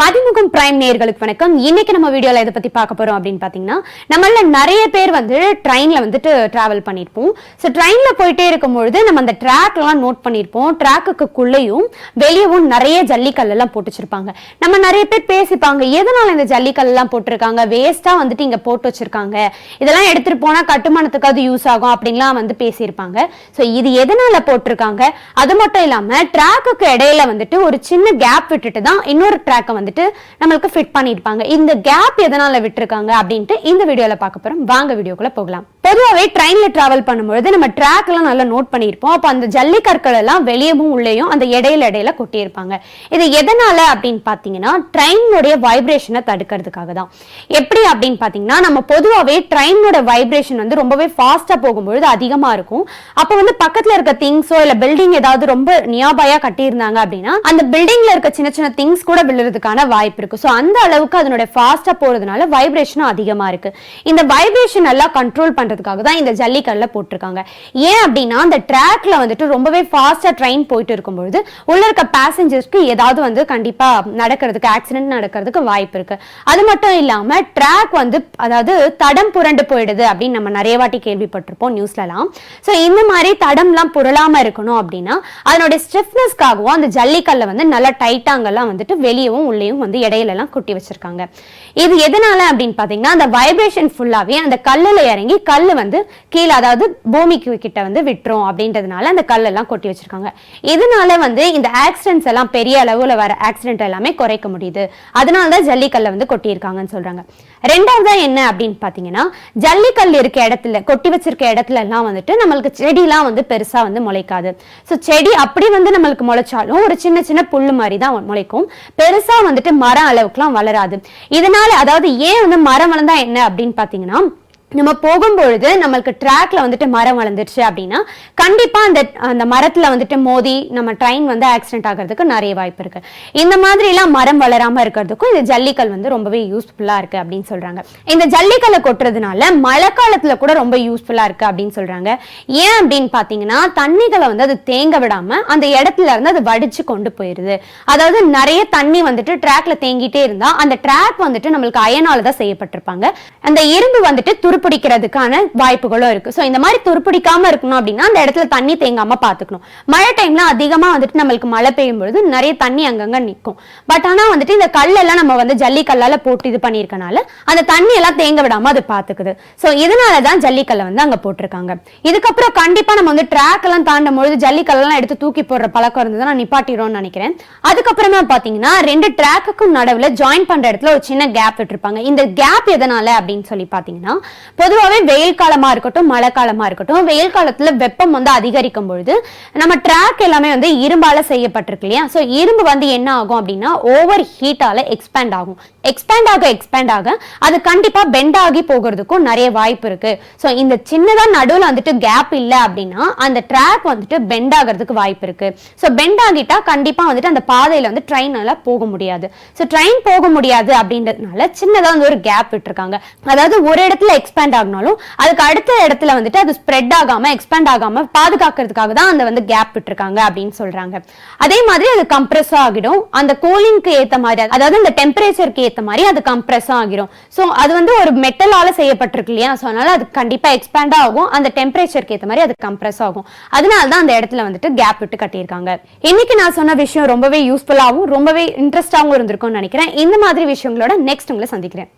Mathimugam prime நேர்களுக்கு வணக்கம். இன்னைக்கு நம்ம வீடியோல இதை பத்தி பார்க்க போறோம் அப்படின்னு பாத்தீங்கன்னா நம்மள நிறைய பேர் வந்து ட்ரெயின்ல வந்துட்டு டிராவல் பண்ணியிருப்போம் ஸோ ட்ரெயின்ல போயிட்டே இருக்கும்பொழுது நம்ம அந்த ட்ராக்லாம் நோட் பண்ணியிருப்போம் ட்ராக்குக்குள்ளேயும் வெளியவும் நிறைய ஜல்லிக்கல் எல்லாம் போட்டு வச்சிருப்பாங்க. நம்ம நிறைய பேர் பேசிப்பாங்க எதனால இந்த ஜல்லிக்கல் எல்லாம் போட்டிருக்காங்க? வேஸ்டா வந்துட்டு இங்க போட்டு வச்சிருக்காங்க. இதெல்லாம் எடுத்துட்டு போனா கட்டுமானத்துக்கு அது யூஸ் ஆகும் அப்படின்லாம் வந்து பேசியிருப்பாங்க. ஸோ இது எதனால போட்டிருக்காங்க? அது மட்டும் இல்லாம ட்ராக்குக்கு இடையில வந்துட்டு ஒரு சின்ன கேப் விட்டுட்டு தான் இன்னொரு ட்ராக்கை வந்துட்டு நம்மளுக்கு ஃபிட் பண்ணியிருப்பாங்க. இந்த கேப் எதனால விட்டுருக்காங்க அப்படின்ட்டு இந்த வீடியோவில் பார்க்க போகிறோம் வாங்க வீடியோக்குள்ள போகலாம். பொதுவாகவே ட்ரெயின்ல ட்ராவல் பண்ணும்பொழுது நம்ம ட்ராக் எல்லாம் நல்லா நோட் பண்ணியிருப்போம். அப்போ அந்த ஜல்லிக்கற்கள் எல்லாம் வெளியவும் உள்ளேயும் அந்த இடையில இடையில கொட்டியிருப்பாங்க. இது எதனால அப்படின்னு பார்த்தீங்கன்னா ட்ரெயினுடைய வைப்ரேஷனை தடுக்கிறதுக்காக தான். எப்படி அப்படின்னு பார்த்தீங்கன்னா நம்ம பொதுவாகவே ட்ரெயினோட வைப்ரேஷன் வந்து ரொம்பவே ஃபாஸ்ட்டாக போகும்பொழுது அதிகமாக இருக்கும். அப்போ வந்து பக்கத்தில் இருக்க திங்ஸோ இல்லை பில்டிங் ஏதாவது ரொம்ப நியாபாயா கட்டியிருந்தாங்க அப்படின்னா அந்த பில்டிங்ல இருக்க சின்ன சின்ன திங்ஸ் கூட விழுறதுக்கான வாய்ப்பு இருக்கு. ஸோ அந்த அளவுக்கு அதனுடைய ஃபாஸ்ட்டாக போறதுனால வைப்ரேஷனும் அதிகமாக இருக்கு. இந்த வைப்ரேஷன் எல்லாம் கண்ட்ரோல் பண்றதுக்காக தான் இந்த ஜல்லிக்கல்ல போட்டிருக்காங்க. ஏன் அப்படின்னா அந்த ட்ராக்ல வந்துட்டு ரொம்பவே ஃபாஸ்ட்டாக ட்ரெயின் போயிட்டு இருக்கும்பொழுது உள்ள இருக்க பேசஞ்சர்ஸ்க்கு ஏதாவது வந்து கண்டிப்பாக நடக்கிறதுக்கு ஆக்சிடென்ட் நடக்கிறதுக்கு வாய்ப்பு இருக்கு. அது மட்டும் இல்லாமல் ட்ராக் வந்து அதாவது தடம் புரண்டு போயிடுது அப்படின்னு நம்ம நிறைய வாட்டி கேள்விப்பட்டிருப்போம் நியூஸ்லலாம் ஸோ இந்த மாதிரி தடம்லாம் புரளாமல் இருக்கணும் அப்படின்னா அதனுடைய ஸ்டிஃப்னஸ்க்காகவும் அந்த ஜல்லிக்கல்ல வந்து நல்லா டைட்டாங்கெல்லாம் வந்துட்டு வெளியவும் உள்ளேயும் வந்து இடையிலலாம் கொட்டி வச்சுருக்காங்க. இது எதனால அப்படின்னு பார்த்தீங்கன்னா அந்த வைப்ரேஷன் ஃபுல்லாகவே அந்த கல்லில் இறங்கி கல் வந்து கீழே அதாவது பூமிக்கு கிட்ட வந்து விட்டுரும் அப்படின்றதுனால அந்த கல்லெல்லாம் கொட்டி வச்சுருக்காங்க. இதனால வந்து இந்த ஆக்சிடென்ட்ஸ் எல்லாம் பெரிய அளவில் வர ஆக்சிடென்ட் எல்லாமே குறைக்க முடியுது? அதனால தான் ஜல்லிக்கல்லை வந்து கொட்டியிருக்காங்கன்னு சொல்கிறாங்க ரெண்டாவது என்ன அப்படின்னு பார்த்தீங்கன்னா ஜல்லிக்கல் இருக்க இடத்துல கொட்டி வச்சிருக்க இடத்துல எல்லாம் வந்துட்டு நம்மளுக்கு செடிலாம் வந்து பெருசாக வந்து முளைக்காது. ஸோ செடி அப்படி வந்து நம்மளுக்கு முளைச்சாலும் ஒரு சின்ன சின்ன புல் மாதிரி தான் முளைக்கும். பெருசாக வந்துட்டு மரம் அளவுக்குலாம் வளராது. இதனால அதாவது ஏன் வந்து மரம் வளர்ந்தா என்ன அப்படின்னு பாத்தீங்கன்னா நம்ம போகும்பொழுது நம்மளுக்கு ட்ராக்ல வந்துட்டு மரம் வளர்ந்துருச்சு அப்படின்னா கண்டிப்பா அந்த அந்த மரத்துல வந்துட்டு மோதி நம்ம ட்ரெயின் வந்து ஆக்சிடென்ட் ஆகிறதுக்கு நிறைய வாய்ப்பு இருக்கு. இந்த மாதிரி எல்லாம் மரம் வளராம இருக்கிறதுக்கும் இந்த ஜல்லிக்கல் வந்து ரொம்பவே யூஸ்ஃபுல்லா இருக்கு அப்படின்னு சொல்றாங்க. இந்த ஜல்லிக்கல்லை கொட்டுறதுனால மழை காலத்துல கூட ரொம்ப யூஸ்ஃபுல்லா இருக்கு அப்படின்னு சொல்றாங்க. ஏன் அப்படின்னு பாத்தீங்கன்னா தண்ணிகளை வந்து அது தேங்க விடாம அந்த இடத்துல இருந்து அது வடிச்சு கொண்டு போயிருது. அதாவது நிறைய தண்ணி வந்துட்டு ட்ராக்ல தேங்கிட்டே இருந்தா அந்த ட்ராக் வந்துட்டு நம்மளுக்கு அயனால தான் செய்யப்பட்டிருப்பாங்க. அந்த இரும்பு வந்துட்டு துருப்பிடிக்கிறதுக்கான வாய்ப்புகளும் இருக்கு. ஸோ இந்த மாதிரி துருப்பிடிக்காம இருக்கணும் அப்படின்னா அந்த இடத்துல தண்ணி தேங்காம பாத்துக்கணும். மழை டைம்ல அதிகமா வந்துட்டு நம்மளுக்கு மழை பெய்யும் பொழுது நிறைய தண்ணி அங்கங்க நிற்கும் பட் ஆனா வந்துட்டு இந்த கல்லெல்லாம் நம்ம வந்து ஜல்லிக்கல்லால போட்டு இது பண்ணியிருக்கனால அந்த தண்ணி எல்லாம் தேங்க விடாம அது பாத்துக்குது. ஸோ இதனால தான் ஜல்லிக்கல்லை வந்து அங்க போட்டிருக்காங்க. இதுக்கப்புறம் கண்டிப்பா நம்ம வந்து ட்ராக் எல்லாம் தாண்டும் பொழுது ஜல்லிக்கல்லாம் எடுத்து தூக்கி போடுற பழக்கம் இருந்தது நான் நிப்பாட்டிடும்னு நினைக்கிறேன். அதுக்கப்புறமா பாத்தீங்கன்னா ரெண்டு ட்ராக்குக்கும் நடுவுல ஜாயின் பண்ற இடத்துல ஒரு சின்ன கேப் விட்டுருப்பாங்க. இந்த கேப் எதனால அப்படின்னு சொல்லி பாத்தீங்கன்னா பொதுவாகவே வெயில் காலமா இருக்கட்டும் மழை காலமா இருக்கட்டும் வெயில் காலத்துல வெப்பம் வந்து அதிகரிக்கும் பொழுது நம்ம ட்ராக் எல்லாமே வந்து இரும்பால செய்யப்பட்டிருக்கு இல்லையா? ஸோ இரும்பு வந்து என்ன ஆகும் அப்படின்னா ஓவர் ஹீட்டால எக்ஸ்பேண்ட் ஆகும். எக்ஸ்பேண்ட் ஆக எக்ஸ்பேண்ட் ஆக அது கண்டிப்பாக பெண்ட் ஆகி போகிறதுக்கும் நிறைய வாய்ப்பு இருக்கு. ஸோ இந்த சின்னதா நடுவில் வந்துட்டு கேப் இல்லை அப்படின்னா அந்த ட்ராக் வந்துட்டு பெண்ட் ஆகிறதுக்கு வாய்ப்பு இருக்கு. ஸோ பெண்ட் ஆகிட்டா கண்டிப்பாக வந்துட்டு அந்த பாதையில் வந்து ட்ரெயினால் போக முடியாது. ஸோ ட்ரெயின் போக முடியாது அப்படின்றதுனால சின்னதாக வந்து ஒரு கேப் விட்டுருக்காங்க. அதாவது ஒரு இடத்துல எக்ஸ்பேண்ட் ஆகினாலும் அதுக்கு அடுத்த இடத்துல வந்துட்டு அது ஸ்ப்ரெட் ஆகாம எக்ஸ்பேண்ட் ஆகாம பாதுகாக்கிறதுக்காக தான் அந்த வந்து கேப் விட்டுருக்காங்க அப்படின்னு சொல்றாங்க. அதே மாதிரி அது கம்ப்ரெஸ் ஆகிடும். அந்த கூலிங்க்கு ஏத்த மாதிரி அதாவது அந்த டெம்பரேச்சருக்கு ஏத்த மாதிரி அது கம்ப்ரெஸ் ஆகிடும் ஸோ அது வந்து ஒரு மெட்டலால செய்யப்பட்டிருக்கு இல்லையா? ஸோ அதனால அது கண்டிப்பா எக்ஸ்பேண்ட் ஆகும். அந்த டெம்பரேச்சருக்கு ஏத்த மாதிரி அது கம்ப்ரெஸ் ஆகும். அதனால தான் அந்த இடத்துல வந்துட்டு கேப் விட்டு கட்டியிருக்காங்க. இன்னைக்கு நான் சொன்ன விஷயம் ரொம்பவே யூஸ்ஃபுல்லாகவும் ரொம்பவே இன்ட்ரெஸ்டாகவும் இருந்திருக்கும்னு நினைக்கிறேன். இந்த மாதிரி விஷயங்களோட நெக்ஸ்ட் உங்களை சந்திக்கிறேன்.